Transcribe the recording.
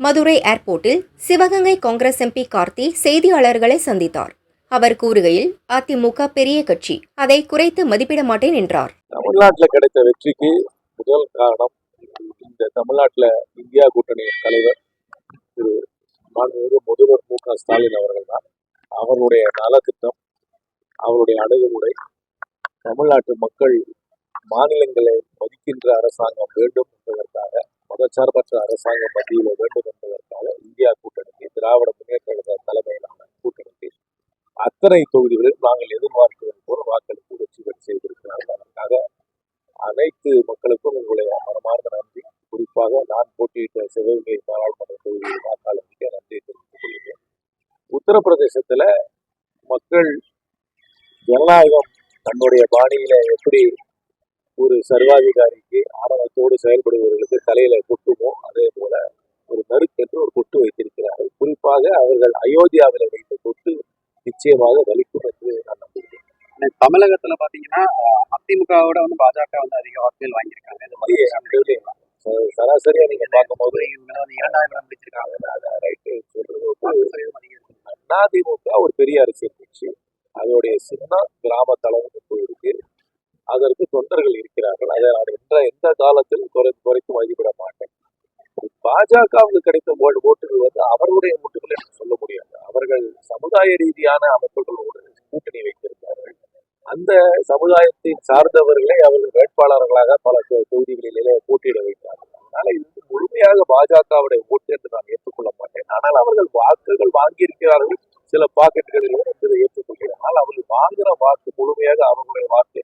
மதுரை ஏர்போர்ட்டில் சிவகங்கை காங்கிரஸ் எம்பி கார்த்தி செய்தியாளர்களை சந்தித்தார். அவர் கூறுகையில் அதிமுக பெரிய கட்சி அதை குறைத்து மதிப்பிட மாட்டேன் என்றார். தமிழ்நாட்டில் கிடைத்த வெற்றிக்கு முதல் காரணம் இந்த தமிழ்நாட்டில் இந்தியா கூட்டணியின் தலைவர் திரு மாண்புமிகு முதல்வர் மு க ஸ்டாலின் அவர்கள் தான். அவருடைய நலத்திட்டம் அவருடைய அணுகுமுறை தமிழ்நாட்டு மக்கள் மாநிலங்களை மதிக்கின்ற அரசாங்கம் வேண்டும் என்பதற்காக மதச்சார்பற்ற அரசாங்கம் மத்தியில் வேண்டும் என்பதற்காக இந்தியா கூட்டணிக்கு திராவிட முன்னேற்ற கழக தலைமையிலான கூட்டணிக்கு அத்தனை தொகுதிகளில் நாங்கள் எதிர்பார்க்கிறது போல வாக்களித்து வெற்றி பெற செய்திருக்கிறார்கள். அதற்காக அனைத்து மக்களுக்கும் உங்களுடைய மனமார்ந்த நன்றி. குறிப்பாக நான் போட்டியிட்ட சிவகங்கை பாராளுமன்ற தொகுதியில் வாக்காளருக்கு நன்றி தெரிவித்துக் கொள்கிறேன். உத்தரப்பிரதேசத்தில் மக்கள் ஜனநாயகம் தன்னுடைய பாணியில எப்படி ஒரு சர்வாதிகாரிக்கு ஆணவத்தோடு செயல்படுபவர்களுக்கு தலையில கொட்டுமோ அதே போல ஒரு நறுக்கென்று ஒரு கொட்டு வைத்திருக்கிறார்கள். குறிப்பாக அவர்கள் அயோத்தியாவில வைத்த கொட்டு நிச்சயமாக வலிக்கும் என்று நான் நம்புகிறேன். தமிழகத்துல பாத்தீங்கன்னா அதிமுகவோட வந்து பாஜக வந்து அதிக வாக்குகள் வாங்கியிருக்காங்க. சராசரியா நீங்க பார்க்கும்போது இரண்டாயிரம் இடம் பிடிச்சிருக்காங்க. ரைட்டு. சொல்றது. அதிமுக ஒரு பெரிய அரசியல் கட்சி. அதோடைய சின்னம் கிராம தலைவருக்கு போயிருக்கு. அதற்கு தொண்டர்கள் இருக்கிறார்கள். அதை நான் எந்த எந்த காலத்தில் குறை குறைத்து மதிப்பிட மாட்டேன். பாஜகவுக்கு கிடைத்த ஓட்டு ஓட்டுகள் வந்து அவருடைய முட்டுகள் என்று சொல்ல முடியாது. அவர்கள் சமுதாய ரீதியான அமைப்புகளோடு கூட்டணி வைத்திருக்கிறார்கள் அந்த சமுதாயத்தை சார்ந்தவர்களை அவர்கள் வேட்பாளர்களாக பல தொகுதிகளிலே போட்டியிட வைத்தார்கள். அதனால இது வந்து முழுமையாக பாஜகவுடைய ஓட்டு என்று நான் ஏற்றுக்கொள்ள மாட்டேன். ஆனால் அவர்கள் வாக்குகள் வாங்கியிருக்கிறார்கள். சில பாக்கெட்டுகளில் இதை ஏற்றுக்கொள்கிறேன். ஆனால் அவர்கள் வாங்குகிற வாக்கு முழுமையாக அவர்களுடைய வாக்கு